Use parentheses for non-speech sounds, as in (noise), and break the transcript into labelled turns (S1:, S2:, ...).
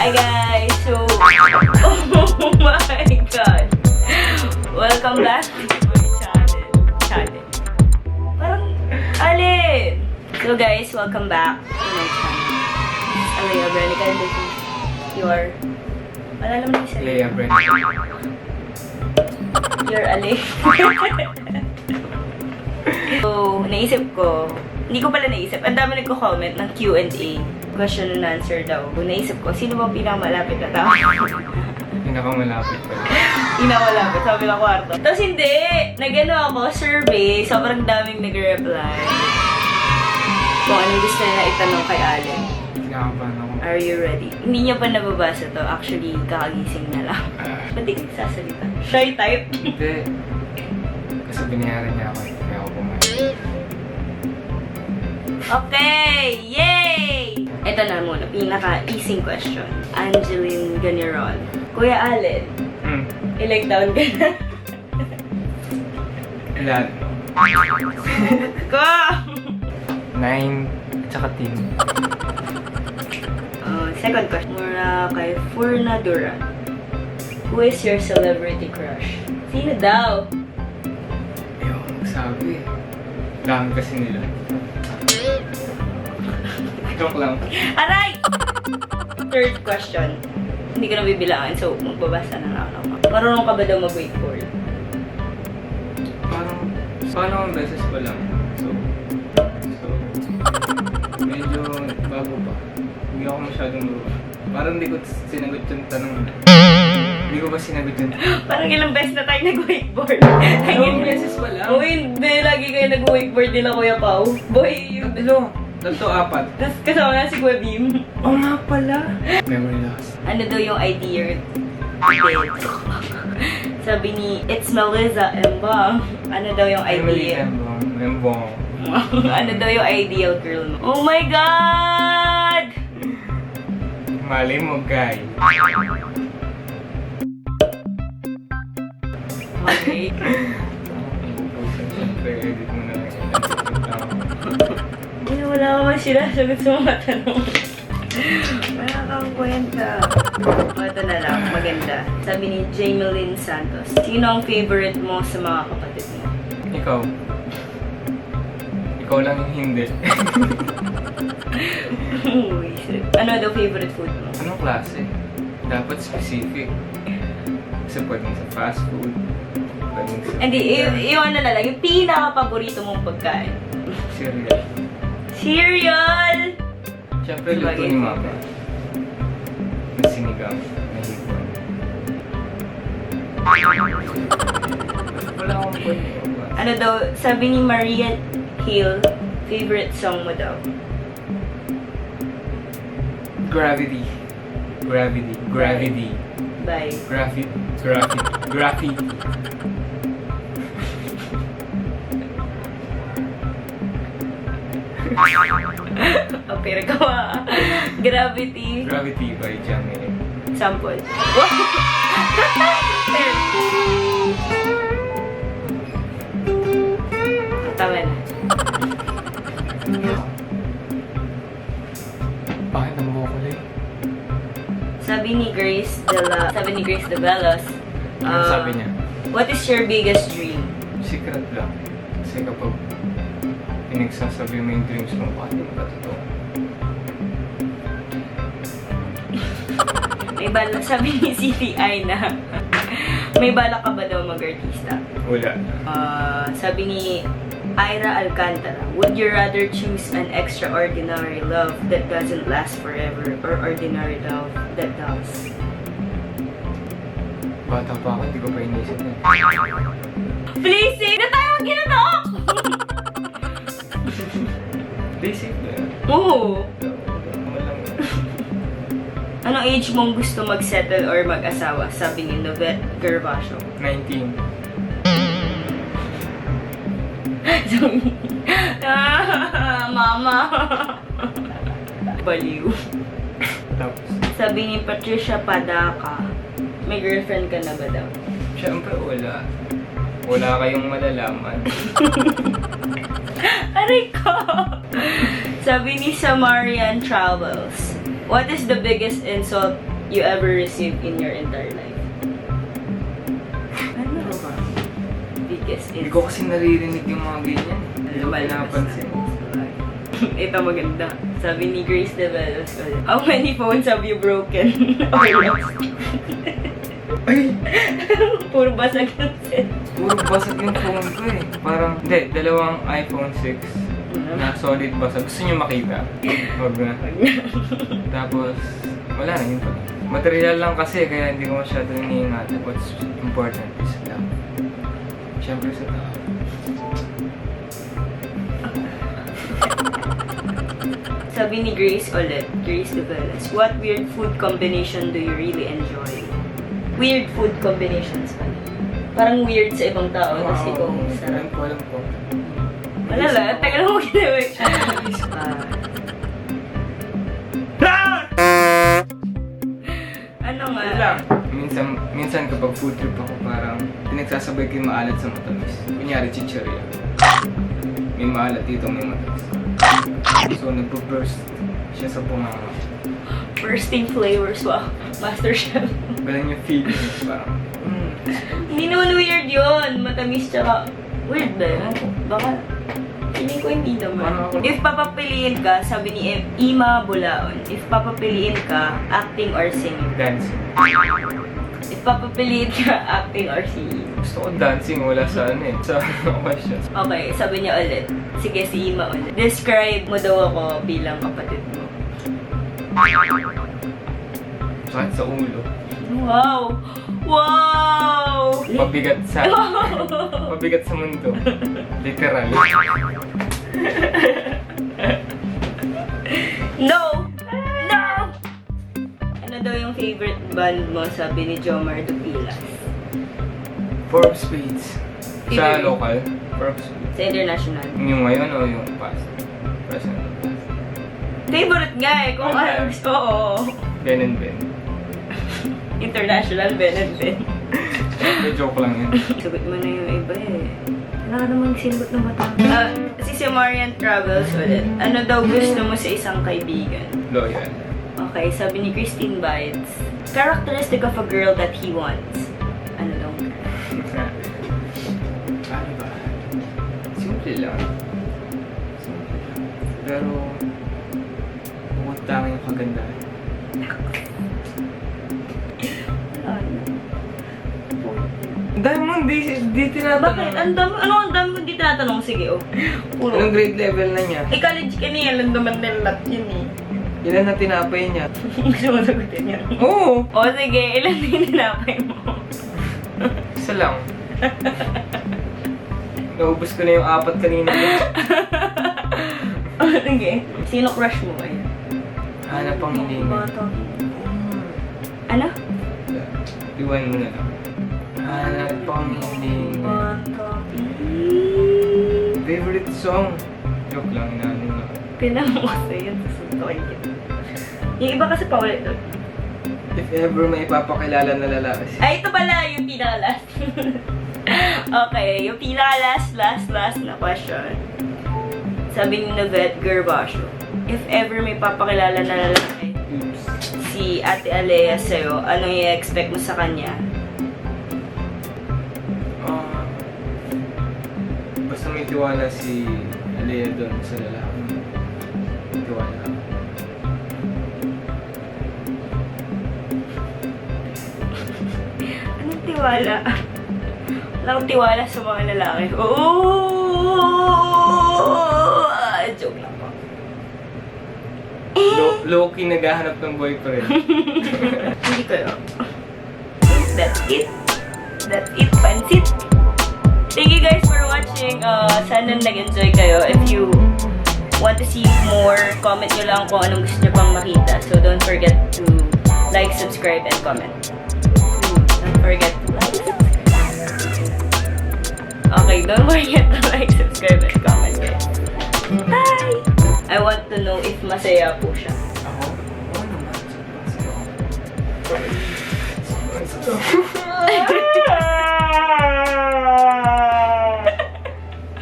S1: Hi guys! So, (laughs) oh my god! Welcome back to my channel. Channel. Parang, alin! So guys, welcome back to my channel. This is Alea Brenica and this is your... Wala naman yung sarili.
S2: Leia Brent.
S1: Your Ale. (laughs) so, naisip ko, hindi ko pala naisip, ang dami nagko-comment ng Q&A, question and answer daw. Naisip ko, sino bang pinakamalapit na tao?
S2: Pinakamalapit pa. (laughs)
S1: Pinakamalapit, sabi ng kwarto. Tapos hindi, nagano ako, survey, sobrang daming nag-reply. Kung anong gusto nila itanong kay Allen.
S2: Kinakabahan ako.
S1: Are you ready? Hindi niya pa nababasa to. Actually, kakagising na lang.
S2: Ah,
S1: Ba't di ka nagsasalita? Shy type.
S2: Hindi. Kasi binayaran niya ako.
S1: Okay! Yay! Ito na muna, pinaka-easy question. Angeline Ganirol. Kuya Allen,
S2: Hmm.
S1: ilang taon ka na?
S2: Ilan?
S1: Ko! (laughs)
S2: Nine. Tsaka ten.
S1: Uh, second question. Mura kay Furna Duran. Who is your celebrity crush? Sino daw?
S2: Ayaw ko magsabi. Dami kasi nila. Joke lang.
S1: Aray! Third question. Hindi ko na bibilangan, so magbabasa na lang ako. Marunong ka ba daw mag-wakeboard?
S2: Parang, paano ang beses pa lang. So, so, medyo bago pa. Hindi ako masyadong marunong. Parang hindi ko sinagot yung tanong. Hindi ko ba sinagot yung (gasps)
S1: Parang ilang beses na tayo nag-wakeboard.
S2: Dalawang beses pa lang.
S1: Oh, hindi. Lagi kayo nag-wakeboard nila, Kuya Pao. Boy, yun.
S2: Tatlo. Tatlo, apat.
S1: Tapos kasama na si Kuya Bim. (laughs)
S2: Oo nga pala. Memory loss.
S1: Ano daw yung idea? (laughs) Sabi ni, it's Melissa Embang. Ano daw yung
S2: Emily
S1: idea?
S2: Embong. Embong. (laughs)
S1: ano daw yung ideal girl mo? Oh my God!
S2: Mali mo, guy.
S1: Okay.
S2: Siyempre, edit mo na lang
S1: wala ka man sinasagot sa mga tanong. Wala kang kwenta. O, ito na lang. Maganda. Sabi ni Jameline Santos. Sino ang favorite mo sa mga kapatid mo?
S2: Ikaw. Ikaw lang yung hindi.
S1: Uy, shit. ano daw favorite food mo?
S2: Anong klase? Dapat specific. Kasi pwedeng sa fast food. Pwedeng sa...
S1: Hindi, y- yung ano na lang, yung pinaka-paborito mong pagkain.
S2: Cereal.
S1: Cereal!
S2: Siyempre, luto
S1: Sabagay.
S2: ni mama. Yung sinigang. na hipon. Wala akong point.
S1: Ano daw, sabi ni Maria Hill, favorite song mo daw.
S2: Gravity. Gravity. Gravity.
S1: Bye.
S2: Graffiti. Graffiti. Graffiti.
S1: Oh, pero gawa. Gravity.
S2: Gravity by Jamie.
S1: Sample. (laughs) Ten. Tama na.
S2: Bakit ang kukulay?
S1: Sabi ni Grace de la, sabi ni Grace de Velos,
S2: Ano
S1: uh,
S2: sabi niya?
S1: What is your biggest dream?
S2: Secret lang. Kasi kapag pinagsasabi mo yung dreams mo, bakit hindi ka totoo?
S1: May bala, sabi ni CTI na, may bala ka ba daw mag-artista?
S2: Wala.
S1: Uh, sabi ni Ira Alcantara, would you rather choose an extraordinary love that doesn't last forever or ordinary love that does?
S2: Bata pa ako, hindi ko pa inisip eh.
S1: Please, say na tayo ang (laughs) Oo. (laughs) Anong age mong gusto mag-settle or mag-asawa? Sabi ni Novette Gervasio.
S2: 19.
S1: ah, mama. (laughs) Baliw.
S2: Tapos,
S1: Sabi ni Patricia Padaka, may girlfriend ka na ba daw?
S2: syempre wala. Wala kayong malalaman. (laughs)
S1: Aray ko! Sabi ni Samarian Travels, What is the biggest insult you ever received in your entire life? Ano ba? Biggest
S2: Hindi ko
S1: insult.
S2: kasi naririnig yung mga ganyan. Hindi ko pinapansin.
S1: Ito maganda. Sabi ni Grace Develos ulit. How many phones have you broken? Or lost? (laughs)
S2: Ay!
S1: Puro basag yung set.
S2: Puro basag yung phone ko eh. Parang, hindi, dalawang iPhone 6 na solid basag. Gusto niyo makita? Huwag na. (laughs) Tapos, wala na yun. Material lang kasi, kaya hindi ko masyado iniingatan. What's important is love. Siyempre sa tao.
S1: Sabi ni Grace ulit, Grace Develos, what weird food combination do you really enjoy? Weird food combinations pala. Parang weird sa ibang tao, tapos ikaw
S2: Alam
S1: sarap.
S2: ko, alam ko. Kapag food trip ako, parang pinagsasabay ko yung maalat sa matamis. Kunyari, chichirya. May maalat dito, may matamis. So, nagpo-burst siya sa bunganga.
S1: Bursting flavors, wow. Master Chef.
S2: Galing yung feeling. Parang, mm,
S1: Hindi naman weird yun. Matamis tsaka weird ba yun? Baka, feeling ko hindi naman. If papapiliin ka, sabi ni Ima Bulaon, if papapiliin ka, acting or singing.
S2: dancing.
S1: If papapiliin ka, acting or singing.
S2: Gusto ko dancing, wala sa ano eh. Sa (laughs) question.
S1: Okay, sabi niya ulit. Sige, si Ima ulit. Describe mo daw ako bilang kapatid mo.
S2: Sakit sa ulo.
S1: Wow! Wow!
S2: Pabigat sa... (laughs) Pabigat sa mundo. Literal.
S1: No! Ano daw yung favorite band mo, sabi ni Jomar Dupilas?
S2: Four of Spades. Sa
S1: Either-
S2: local. Four of Spades.
S1: Sa international.
S2: Yung ngayon o yung past? Present or past?
S1: Favorite nga eh, kung
S2: Okay.
S1: ano gusto, oo.
S2: Ben and Ben. (laughs)
S1: International, Ben and Ben. (laughs)
S2: May joke lang yun.
S1: Sagot mo na yung iba eh. Wala ka namang singot ng bata. Ah, si si Marian Travels ulit. Ano daw gusto mo sa isang kaibigan?
S2: Loyal.
S1: Okay, sabi ni Christine Bites. Characteristic of a girl that he wants. Ano daw?
S2: Ano ba? Simple lang. Simple lang. Pero, bukod tanging yung kagandahan.
S1: Ano?
S2: Dami mo, di, di tinatanong.
S1: Bakit? Ang dami, ano ang dami mo hindi tinatanong? Sige, oh. Puro.
S2: Anong grade level na niya?
S1: Eh, college ka niya, alam naman nila yun eh.
S2: Ilan na tinapay niya? (laughs)
S1: Gusto mo sagutin yan.
S2: Oo!
S1: O sige, ilan na yung tinapay mo?
S2: Isa lang. Naubos ko na yung apat kanina. (laughs)
S1: O sige, sino crush mo eh?
S2: Hanap ang hininga.
S1: Bata. Ano?
S2: Iwan mo na lang. Hanap ang hininga.
S1: Bata.
S2: Favorite song? Joke lang, inaano na.
S1: Pinamo kasi yun. Yung iba kasi paulit doon.
S2: If ever may ipapakilala na lalaki.
S1: Ay, ito pala yung pinaka-last. (laughs) okay, yung pinaka-last, last, last na question. Sabi ni Navet Gervasio, if ever may papakilala na lalaki,
S2: Oops.
S1: si Ate Alea sa'yo, ano i-expect mo sa kanya?
S2: Ah, basta may tiwala si Alea doon sa lalaki. May Tiwala. ako.
S1: Tiwala? Wala akong tiwala sa mga lalaki. Oo! Ah, Joke lang po.
S2: Low, low-key naghahanap ng boyfriend. (laughs)
S1: Hindi ko yun. That's it. That's it, pansit. Thank you guys for watching. Uh, sana nag-enjoy kayo. If you want to see more, comment nyo lang kung anong gusto nyo pang makita. So don't forget to like, subscribe, and comment. Don't forget to don't forget to like, subscribe, and comment guys. Bye! I want to know if masaya po siya.
S2: Ako? Oo naman. Ako. (laughs)